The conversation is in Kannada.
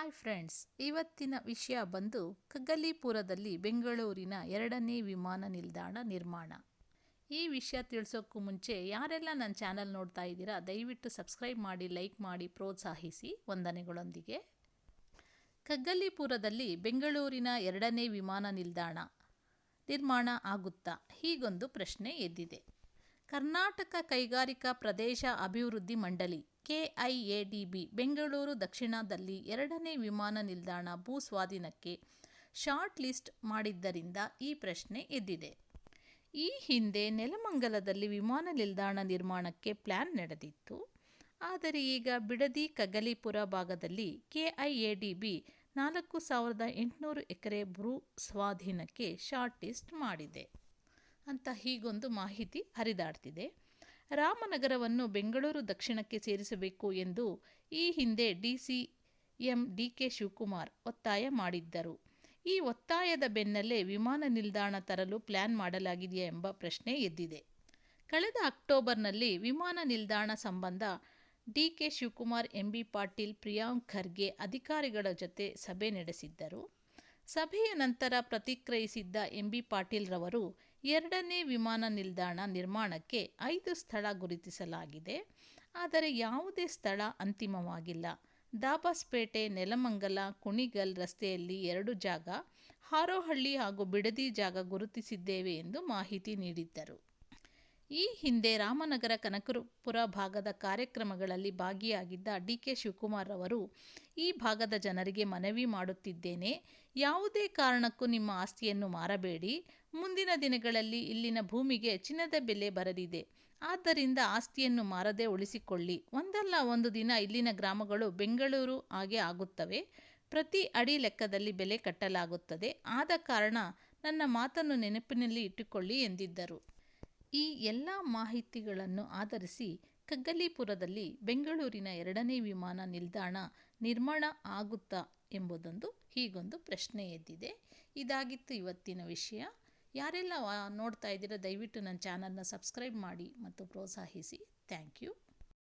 ಹಾಯ್ ಫ್ರೆಂಡ್ಸ್ ಇವತ್ತಿನ ವಿಷಯ ಬಂದು ಕಗ್ಗಲೀಪುರದಲ್ಲಿ ಬೆಂಗಳೂರಿನ ಎರಡನೇ ವಿಮಾನ ನಿಲ್ದಾಣ ನಿರ್ಮಾಣ. ಈ ವಿಷಯ ತಿಳಿಸೋಕ್ಕೂ ಮುಂಚೆ ಯಾರೆಲ್ಲ ನನ್ನ ಚಾನಲ್ ನೋಡ್ತಾ ಇದ್ದೀರಾ, ದಯವಿಟ್ಟು ಸಬ್ಸ್ಕ್ರೈಬ್ ಮಾಡಿ ಲೈಕ್ ಮಾಡಿ, ಪ್ರೋತ್ಸಾಹಿಸಿ ವಂದನೆಗಳೊಂದಿಗೆ. ಕಗ್ಗಲೀಪುರದಲ್ಲಿ ಬೆಂಗಳೂರಿನ ಎರಡನೇ ವಿಮಾನ ನಿಲ್ದಾಣ ನಿರ್ಮಾಣ ಆಗುತ್ತಾ? ಹೀಗೊಂದು ಪ್ರಶ್ನೆ ಎದ್ದಿದೆ. ಕರ್ನಾಟಕ ಕೈಗಾರಿಕಾ ಪ್ರದೇಶ ಅಭಿವೃದ್ಧಿ ಮಂಡಳಿ ಕೆಐಎಡಿಬಿ ಬೆಂಗಳೂರು ದಕ್ಷಿಣದಲ್ಲಿ ಎರಡನೇ ವಿಮಾನ ನಿಲ್ದಾಣ ಭೂ ಸ್ವಾಧೀನಕ್ಕೆ ಶಾರ್ಟ್ ಲಿಸ್ಟ್ ಮಾಡಿದ್ದರಿಂದ ಈ ಪ್ರಶ್ನೆ ಎದ್ದಿದೆ. ಈ ಹಿಂದೆ ನೆಲಮಂಗಲದಲ್ಲಿ ವಿಮಾನ ನಿಲ್ದಾಣ ನಿರ್ಮಾಣಕ್ಕೆ ಪ್ಲ್ಯಾನ್ ನಡೆದಿತ್ತು. ಆದರೆ ಈಗ ಬಿಡದಿ ಕಗಲಿಪುರ ಭಾಗದಲ್ಲಿ ಕೆಐಎಡಿಬಿ ನಾಲ್ಕು ಸಾವಿರದ ಎಂಟುನೂರು ಎಕರೆ ಭೂ ಸ್ವಾಧೀನಕ್ಕೆ ಶಾರ್ಟ್ ಲಿಸ್ಟ್ ಮಾಡಿದೆ. ಅಂತ ಹೀಗೊಂದು ಮಾಹಿತಿ ಹರಿದಾಡ್ತಿದೆ. ರಾಮನಗರವನ್ನು ಬೆಂಗಳೂರು ದಕ್ಷಿಣಕ್ಕೆ ಸೇರಿಸಬೇಕು ಎಂದು ಈ ಹಿಂದೆ D C M D K Shivakumar ಒತ್ತಾಯ ಮಾಡಿದ್ದರು. ಈ ಒತ್ತಾಯದ ಬೆನ್ನಲ್ಲೇ ವಿಮಾನ ನಿಲ್ದಾಣ ತರಲು ಪ್ಲ್ಯಾನ್ ಮಾಡಲಾಗಿದೆಯಾ ಎಂಬ ಪ್ರಶ್ನೆ ಎದ್ದಿದೆ. ಕಳೆದ ಅಕ್ಟೋಬರ್ನಲ್ಲಿ ವಿಮಾನ ನಿಲ್ದಾಣ ಸಂಬಂಧ D K Shivakumar M B Patil, Priyank Kharge ಅಧಿಕಾರಿಗಳ ಜೊತೆ ಸಭೆ ನಡೆಸಿದ್ದರು. ಸಭೆಯ ನಂತರ ಪ್ರತಿಕ್ರಿಯಿಸಿದ್ದ ಎಂ ಬಿ ಪಾಟೀಲ್ ರವರು ಎರಡನೇ ವಿಮಾನ ನಿಲ್ದಾಣ ನಿರ್ಮಾಣಕ್ಕೆ ಐದು ಸ್ಥಳ ಗುರುತಿಸಲಾಗಿದೆ. ಆದರೆ ಯಾವುದೇ ಸ್ಥಳ ಅಂತಿಮವಾಗಿಲ್ಲ. ದಾಬಾಸ್ಪೇಟೆ, ನೆಲಮಂಗಲ, ಕುಣಿಗಲ್ ರಸ್ತೆಯಲ್ಲಿ ಎರಡು ಜಾಗ, ಹಾರೋಹಳ್ಳಿ ಹಾಗೂ ಬಿಡದಿ ಜಾಗ ಗುರುತಿಸಿದ್ದೇವೆ ಎಂದು ಮಾಹಿತಿ ನೀಡಿದ್ದರು. ಈ ಹಿಂದೆ ರಾಮನಗರ ಕನಕಪುರ ಭಾಗದ ಕಾರ್ಯಕ್ರಮಗಳಲ್ಲಿ ಭಾಗಿಯಾಗಿದ್ದ ಡಿ ಕೆ ಶಿವಕುಮಾರ್ ಅವರು, ಈ ಭಾಗದ ಜನರಿಗೆ ಮನವಿ ಮಾಡುತ್ತಿದ್ದೇನೆ. ಯಾವುದೇ ಕಾರಣಕ್ಕೂ ನಿಮ್ಮ ಆಸ್ತಿಯನ್ನು ಮಾರಬೇಡಿ. ಮುಂದಿನ ದಿನಗಳಲ್ಲಿ ಇಲ್ಲಿನ ಭೂಮಿಗೆ ಚಿನ್ನದ ಬೆಲೆ ಬರಲಿದೆ. ಆದ್ದರಿಂದ ಆಸ್ತಿಯನ್ನು ಮಾರದೆ ಉಳಿಸಿಕೊಳ್ಳಿ. ಒಂದಲ್ಲ ಒಂದು ದಿನ ಇಲ್ಲಿನ ಗ್ರಾಮಗಳು ಬೆಂಗಳೂರು ಹಾಗೆ ಆಗುತ್ತವೆ. ಪ್ರತಿ ಅಡಿ ಲೆಕ್ಕದಲ್ಲಿ ಬೆಲೆ ಕಟ್ಟಲಾಗುತ್ತದೆ. ಆದ ಕಾರಣ ನನ್ನ ಮಾತನ್ನು ನೆನಪಿನಲ್ಲಿ ಇಟ್ಟುಕೊಳ್ಳಿ ಎಂದಿದ್ದರು. ಈ ಎಲ್ಲ ಮಾಹಿತಿಗಳನ್ನು ಆಧರಿಸಿ ಕಗ್ಗಲೀಪುರದಲ್ಲಿ ಬೆಂಗಳೂರಿನ ಎರಡನೇ ವಿಮಾನ ನಿಲ್ದಾಣ ನಿರ್ಮಾಣ ಆಗುತ್ತಾ ಎಂಬುದೊಂದು ಹೀಗೊಂದು ಪ್ರಶ್ನೆ ಎದ್ದಿದೆ. ಇದಾಗಿತ್ತು ಇವತ್ತಿನ ವಿಷಯ. ಯಾರೆಲ್ಲ ನೋಡ್ತಾ ಇದ್ದೀರಾ ದಯವಿಟ್ಟು ನನ್ನ ಚಾನಲ್ನ ಸಬ್ಸ್ಕ್ರೈಬ್ ಮಾಡಿ ಮತ್ತು ಪ್ರೋತ್ಸಾಹಿಸಿ. Thank you.